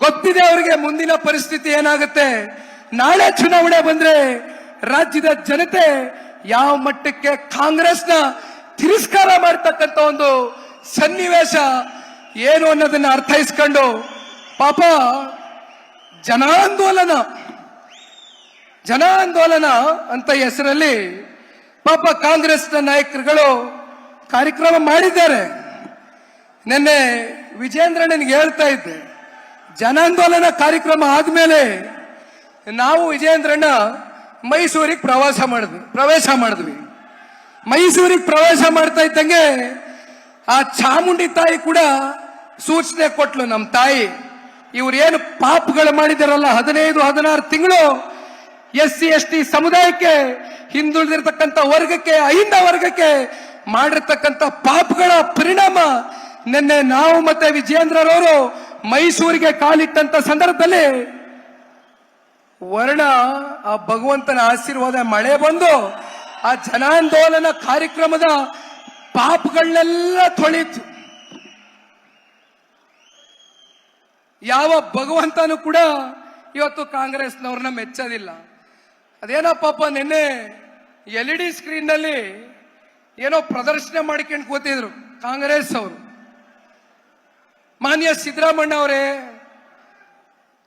ಗೊತ್ತಿದೆ ಅವರಿಗೆ ಮುಂದಿನ ಪರಿಸ್ಥಿತಿ ಏನಾಗುತ್ತೆ? ನಾಳೆ ಚುನಾವಣೆ ಬಂದ್ರೆ ರಾಜ್ಯದ ಜನತೆ ಯಾವ ಮಟ್ಟಕ್ಕೆ ಕಾಂಗ್ರೆಸ್ನ ತಿರಸ್ಕಾರ ಮಾಡ್ತಕ್ಕಂಥ ಒಂದು ಸನ್ನಿವೇಶ ಏನು ಅನ್ನೋದನ್ನ ಅರ್ಥೈಸ್ಕೊಂಡು ಪಾಪ ಜನಾಂದೋಲನ ಜನಾಂದೋಲನ ಅಂತ ಹೆಸರಲ್ಲಿ ಪಾಪ ಕಾಂಗ್ರೆಸ್ನ ನಾಯಕರುಗಳು ಕಾರ್ಯಕ್ರಮ ಮಾಡಿದ್ದಾರೆ. ನಿನ್ನೆ ವಿಜೇಂದ್ರನಿಗೆ ಹೇಳ್ತಾ ಇದ್ದೆ. ಜನಾಂದೋಲನ ಕಾರ್ಯಕ್ರಮ ಆದ್ಮೇಲೆ ನಾವು ವಿಜಯೇಂದ್ರಣ್ಣ ಮೈಸೂರಿಗೆ ಪ್ರವಾಸ ಮಾಡಿದ್ವಿ, ಪ್ರವೇಶ ಮಾಡಿದ್ವಿ. ಮೈಸೂರಿಗೆ ಪ್ರವೇಶ ಮಾಡ್ತಾ ಇದ್ದಂಗೆ ಆ ಚಾಮುಂಡಿ ತಾಯಿ ಕೂಡ ಸೂಚನೆ ಕೊಟ್ಲು ನಮ್ಮ ತಾಯಿ, ಇವ್ರು ಏನು ಪಾಪಗಳು ಮಾಡಿದಾರಲ್ಲ, ಹದಿನೈದು, ಹದಿನಾರು ತಿಂಗಳು ಎಸ್ ಸಿ ಎಸ್ ಟಿ ಸಮುದಾಯಕ್ಕೆ ಹಿಂದುಳಿದಿರ್ತಕ್ಕಂಥ ವರ್ಗಕ್ಕೆ, ಅಹಿಂದ ವರ್ಗಕ್ಕೆ ಮಾಡಿರ್ತಕ್ಕಂಥ ಪಾಪಗಳ ಪರಿಣಾಮ ನಿನ್ನೆ ನಾವು ಮತ್ತೆ ವಿಜಯೇಂದ್ರರವರು ಮೈಸೂರಿಗೆ ಕಾಲಿಟ್ಟಂತ ಸಂದರ್ಭದಲ್ಲಿ ವರ್ಣ ಆ ಭಗವಂತನ ಆಶೀರ್ವಾದ ಮಳೆ ಬಂದು ಆ ಜನಾಂದೋಲನ ಕಾರ್ಯಕ್ರಮದ ಪಾಪಗಳನ್ನೆಲ್ಲ ತೊಳಿತು ಯಾವ ಭಗವಂತನೂ ಕೂಡ ಇವತ್ತು ಕಾಂಗ್ರೆಸ್ನವ್ರನ್ನ ಮೆಚ್ಚೋದಿಲ್ಲ. ಅದೇನೋ ಪಾಪ ನಿನ್ನೆ ಎಲ್ ಇ ಡಿ ಸ್ಕ್ರೀನ್ನಲ್ಲಿ ಏನೋ ಪ್ರದರ್ಶನ ಮಾಡ್ಕೊಂಡು ಕೂತಿದ್ರು ಕಾಂಗ್ರೆಸ್ ಅವರು ಮಾನ್ಯ ಸಿದ್ದರಾಮಣ್ಣ ಅವರೇ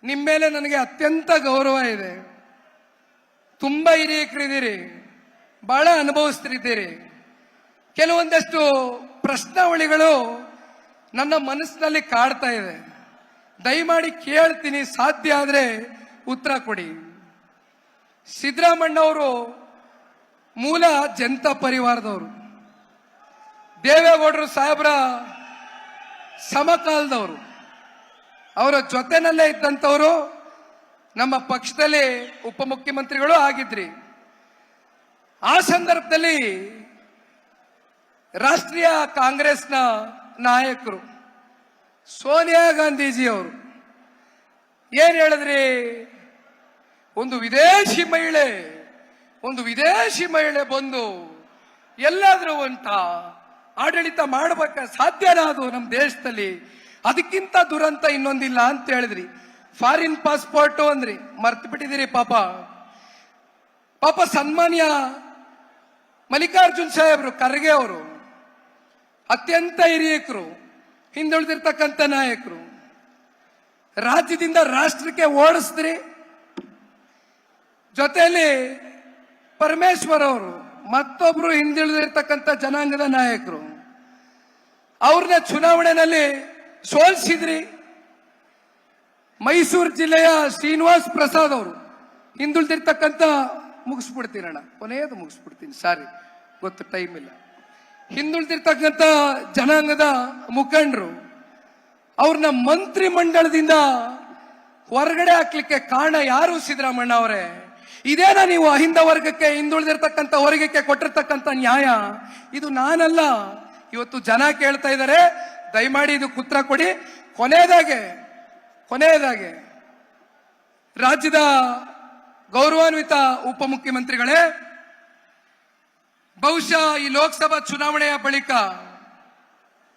ನಿಮ್ಮ ಮೇಲೆ ನನಗೆ ಅತ್ಯಂತ ಗೌರವ ಇದೆ. ತುಂಬ ಹಿರಿಯಕರಿದ್ದೀರಿ ಬಹಳ ಅನುಭವಿಸ್ತಿದ್ದೀರಿ. ಕೆಲವೊಂದಷ್ಟು ಪ್ರಶ್ನಾವಳಿಗಳು ನನ್ನ ಮನಸ್ಸಿನಲ್ಲಿ ಕಾಡ್ತಾ ಇದೆ. ದಯಮಾಡಿ ಕೇಳ್ತೀನಿ, ಸಾಧ್ಯ ಆದರೆ ಉತ್ತರ ಕೊಡಿ. ಸಿದ್ದರಾಮಣ್ಣ ಅವರು ಮೂಲ ಜನತಾ ಪರಿವಾರದವರು. ದೇವೇಗೌಡರು ಸಾಹೇಬ್ರ ಸಮಕಾಲದವರು. ಅವರ ಜೊತೆನಲ್ಲೇ ಇದ್ದಂಥವರು ನಮ್ಮ ಪಕ್ಷದಲ್ಲಿ ಉಪಮುಖ್ಯಮಂತ್ರಿಗಳು ಆಗಿದ್ರಿ. ಆ ಸಂದರ್ಭದಲ್ಲಿ ರಾಷ್ಟ್ರೀಯ ಕಾಂಗ್ರೆಸ್ನ ನಾಯಕರು ಸೋನಿಯಾ ಗಾಂಧೀಜಿಯವರು ಏನ್ ಹೇಳಿದ್ರಿ? ಒಂದು ವಿದೇಶಿ ಮಹಿಳೆ, ಒಂದು ವಿದೇಶಿ ಮಹಿಳೆ ಬಂದು ಎಲ್ಲಾದರೂ ಅಂತ ಆಡಳಿತ ಮಾಡಬೇಕ ಸಾಧ್ಯನಾ ಅದು ನಮ್ಮ ದೇಶದಲ್ಲಿ. ಅದಕ್ಕಿಂತ ದುರಂತ ಇನ್ನೊಂದಿಲ್ಲ ಅಂತ ಹೇಳಿದ್ರಿ. ಫಾರಿನ್ ಪಾಸ್ಪೋರ್ಟ್ ಅಂದ್ರಿ. ಮರ್ತು ಬಿಟ್ಟಿದ್ದೀರಿ ಪಾಪ. ಪಾಪ ಸನ್ಮಾನ್ಯ ಮಲ್ಲಿಕಾರ್ಜುನ್ ಸಾಹೇಬ್ರು, ಖರ್ಗೆ ಅವರು, ಅತ್ಯಂತ ಹಿರಿಯಕರು, ಹಿಂದುಳಿದಿರ್ತಕ್ಕಂಥ ನಾಯಕರು, ರಾಜ್ಯದಿಂದ ರಾಷ್ಟ್ರಕ್ಕೆ ಓಡಿಸಿದ್ರಿ. ಜೊತೆಯಲ್ಲಿ ಪರಮೇಶ್ವರ್ ಅವರು ಮತ್ತೊಬ್ರು ಹಿಂದುಳಿದಿರ್ತಕ್ಕಂಥ ಜನಾಂಗದ ನಾಯಕರು. ಅವ್ರನ್ನ ಚುನಾವಣೆಯಲ್ಲಿ ಸೋಲಿಸಿದ್ರಿ. ಮೈಸೂರು ಜಿಲ್ಲೆಯ ಶ್ರೀನಿವಾಸ್ ಪ್ರಸಾದ್ ಅವರು. ಹಿಂದುಳಿದಿರ್ತಕ್ಕಂಥ ಮುಗಿಸ್ಬಿಡ್ತೀನಣ್ಣ ಕೊನೆಯದು ಮುಗಿಸ್ಬಿಡ್ತೀನಿ. ಸಾರಿ, ಗೊತ್ತು ಟೈಮ್ ಇಲ್ಲ. ಹಿಂದುಳಿದಿರ್ತಕ್ಕಂಥ ಜನಾಂಗದ ಮುಖಂಡರು, ಅವ್ರನ್ನ ಮಂತ್ರಿ ಮಂಡಳದಿಂದ ಹೊರಗಡೆ ಹಾಕ್ಲಿಕ್ಕೆ ಕಾರಣ ಯಾರು ಸಿದ್ದರಾಮಣ್ಣ ಅವರೇ? ಇದೇನ ನೀವು ಅಹಿಂದ ವರ್ಗಕ್ಕೆ ಹಿಂದುಳಿದಿರ್ತಕ್ಕಂಥ ವರ್ಗಕ್ಕೆ ಕೊಟ್ಟಿರ್ತಕ್ಕಂಥ ನ್ಯಾಯ? ಇದು ನಾನಲ್ಲ. ಇವತ್ತು ಜನ ಕೇಳ್ತಾ ಇದ್ದಾರೆ ದಯಮಾಡಿ ಇದು ಕುತ್ರ ಕೊಡಿ. ಕೊನೆಯದಾಗೆ ಕೊನೆಯದಾಗೆ, ರಾಜ್ಯದ ಗೌರವಾನ್ವಿತ ಉಪಮುಖ್ಯಮಂತ್ರಿಗಳೇ, ಬಹುಶಃ ಈ ಲೋಕಸಭಾ ಚುನಾವಣೆಯ ಬಳಿಕ